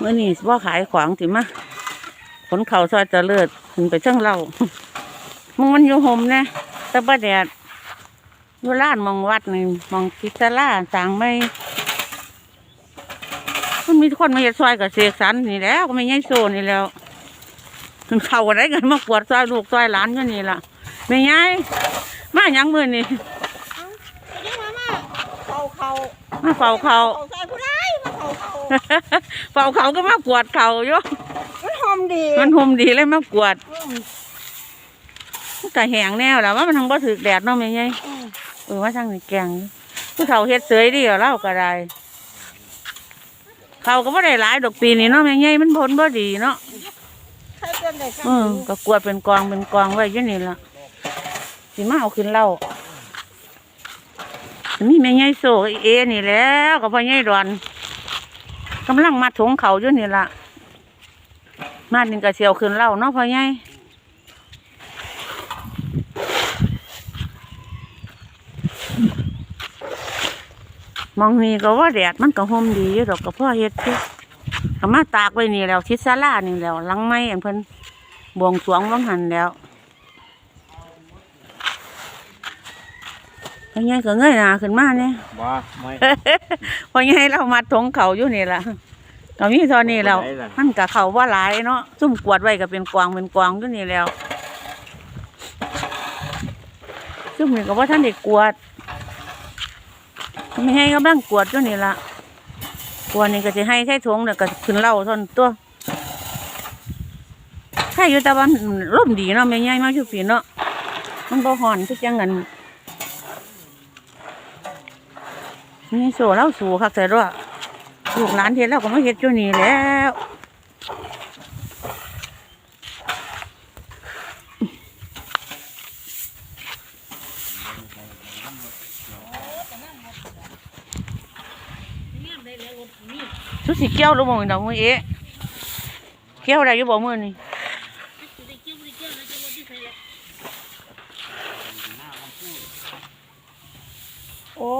เมื่อนี้ว่าขายของสิมาขนเข่าวซอยเจะเลิศถึงไปเชิงเรามึงมันอยู่ห่มนะแตะบะแดดอยู่ร้านหมองวัดนี่หมองพิซาร่าสร้างไม่มันมีคนมาเฮ็ดซอยกับเสกสรรนี่แหล้วก็ไม่ใช่โซนี่แล้วถึงเข่าอะไรกันมากวดซอยลูกซอยหลานอยู่นี่ล่ะไม่ไงมาหยังมือนี่เอาไปยังมามาเขาเขามาเฝ้าเขาเขาใส่ผู้ร้ายมา เขาเขาเฝ้าเขาก็มากวดเขาอยู่มันหอมดีมันห่มดีเลยมากวดอืมมันก็แห้งแนวแล้วว่ามันทั้งบ่ถึกแดดเนาะแม่ใหญ่อืมเออว่าทางนี่แกงอยู่ผู้เฒ่าเฮ็ดเสยดีเอาเล่าก็ได้เขาก็บ่ได้หลายดอกปีนี้เนาะแม่ใหญ่มันผลบ่ดีเนาะใครเตือนได้ครับเออก็กวดเป็นกองเป็นกองไว้อยู่นี่ล่ะสิมาเอาขึ้นเล่ามีแม่ใหญ่โซอีเอนี่แหล้วก็พ่อใหญ่ดอน กำลังมัดถุงเขาอยู่นี่ละมาดินี่ก็เสียวขึ้นเล่าเนาะพ่อใหญ่มองนี่ก็ว่าแดดมันก็ห่มดีอยู่ดอกก็พ่อเฮ็ดที่ก็มาตากไว้นี่แล้วทิศศาลานี่แล้วลังไม้อันเพิ่นบวงสรวงวังหันแล้ว พ่อใหญ่ก็เงยหน้าขึ้นมาเนี่ยบ่ไม่พ่อใหญ่เรามัดถงเขาอยู่นี่ล่ะก็มีเท่านี้แล้วไหนล่ะมันก็เขาว่าหลายเนาะซุ่มกวาดไว้ก็เป็นกวางเป็นกวางอยู่นี่แล้วซุ่มนี่ก็ว่าท่านได้กวาดไม่ให้กำลังกวดอยู่นี่ละกวดนี่ก็จะให้ใช้ถุงเนี่ยก็ขึ้นเหล่าทนตัวใช่อยู่แต่วันร่มดีเนาะไม่ใหญ่มากอยู่ปีเนาะมันบ่ห่อนทุกอย่างเงิน นี่โซ่เล่าสู่คักแต่ด้วยลูกหลานเฮ็ดแล้วก็มาเฮ็ดอยู่นี่แล้วชุดสีเกี้ยวรือบ่มือดอกมือเอ๊ะเกี้ยวอะไรอยู่บ่มือนี่ โอ้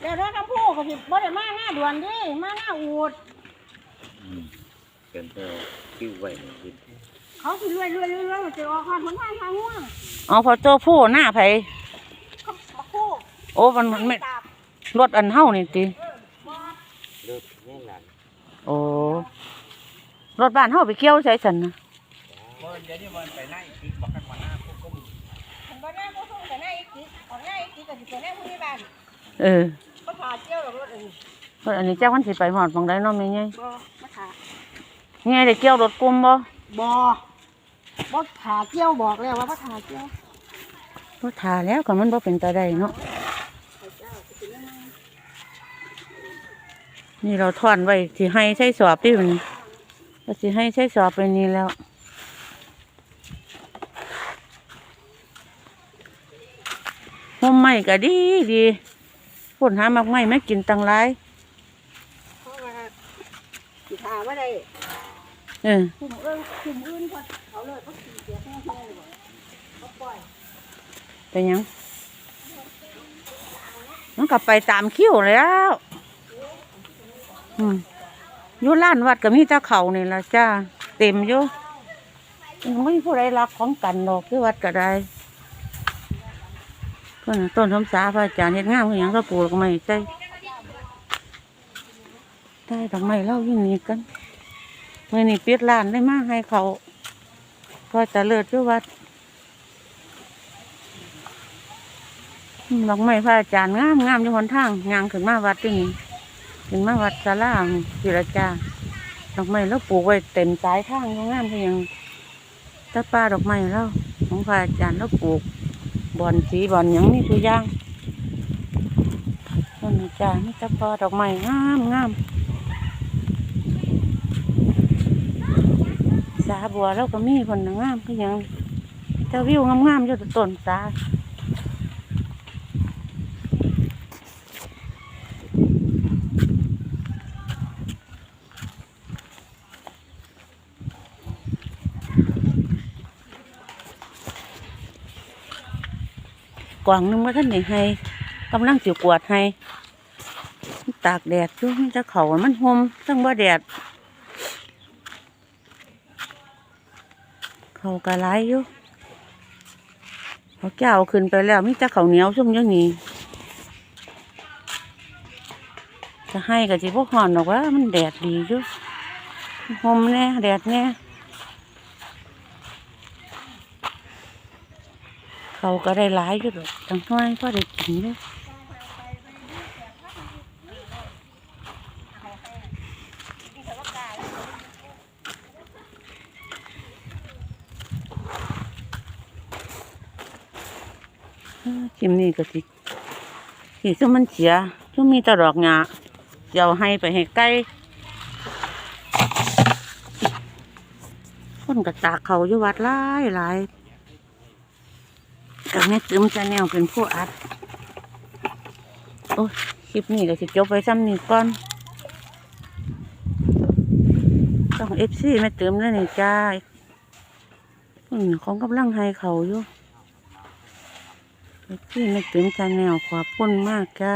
เดี๋ยวรถน้ำผู้ก็สิบ่ได้มาหน้า ด่วนดิมาหน้าอูด เป็นตัวคิ้วไว้คิดเขาสิรวยรวยรวยรวยมันจะออกข้างคนทางทางง่วงอ๋อพอโตผู้หน้าไผเขามาคู่โอ้มันมันไม่ตากรถอันเฮานี่ติเลิกแน่นอนโอ้รถบ้านเฮาไปเกี่ยวใส่สันนะเพราะเดี๋ยวนี้มันไปไหนคิดบอกให้มาหน้าพวกก็มีผมบ่หน้าผู้ส่งแต่หน้าอีกทีออกหน้าอีกทีก็สิเป็นหน้าผู้ใหญ่บ้านเออ ก็พาเที่ยวหรอกรถอัน นี้รถอันนี้แจ้งมันสิไปหอดบางไดเนาะแม่ใหญ่บ่มาถานี่ไงได้เกี่ยวรถกลุ่มบ่บ่บ่ถาเที่ยวบอกแล้วว่าบ่ถาเที่ยวบ่ทาแล้วก็มันบ่เป็นตาได้เนาะนี่เราทอนไว้สิให้ใช้สอบติมันก็สิให้ใช้สอบไปนี่แล้วห่มไม้ก็ดีดีพ่นหามักไม้ไม่กินตังไรเพราะว่า สิถาว่าได้เออกลุ่มเอิ้นกลุ่มอื่นพอเขาเลยเขาสิเสียแน่ๆเลยบ่เขาปล่อยเป็นหยัง มันก็ไปตามคิวแล้ว อืมอยู่ร้านวัดก็มีแต่เขานี่ละจ้า เต็มอยู่ยังไม่มีผู้ใดรักของกันดอกที่วัดก็ได้เพิ่นน่ะต้นสมสาพระอาจารย์เฮ็ดงามคือหยังก็ปลูกก็ไม่ใช่ ได้ดอกไม้เล่าอยู่นี่กันเมื่อนี้ปิดร้านได้มากให้เขาก็จะเลิศอยู่วัดดอกไม้พระอาจารย์งามงามอยู่หนทางยางขึ้นมาวัดที่นี่ขึ้นมาวัดสาราจิรจาดอกไม้แล้วปลูกไว้เต็มสายทางงามเพียงตะป้าดอกไม้แล้วของพระอาจารย์แล้วปลูกบอนสีบอนยังนี่ตัวอย่างต้นอาจารย์นี่ตะป้าดอกไม้งามงามสา บัวแล้วก็มีคนงามก็ยังเจ้าวิวงามๆอยู่ต้นสากวางนึงมาท่านนี่ให้กำลังสิกวาดให้ ตากแดดอยู่มจะเขามันหมทั้งบ่าแดด เขากระไรอยู่เขาเจ้าขึ้นไปแล้วมีแต่เขาเหนียวซุ่มอยังนี้จะให้กับจีพวกหอนหรอกว่ามันแดดดีอยู่หมแน่แดดแน่เขาก็ได้หลายอยู่ดอกทั้งน้อยก็ได้กินอยู่ เอ้อกิมนี่ก็สิสิซุ่มมันเสียซุ่มมีแตดอกงาเดี๋ยวให้ไปให้ไก่คนก็ตากเขาอยู่วัดหลายหลายกับแม่ตึมจะแนวเป็นผู้อัด โอ้ยคลิปนี้ก็สิจบไปซ้ำนี้ก่อนต้องเอฟซีแม่ตึมแล้วนี่จ้าอืมของกำลังให้เขาอยู่ เอฟซีแม่ตึมชาแนลขอบคุณมากจ้า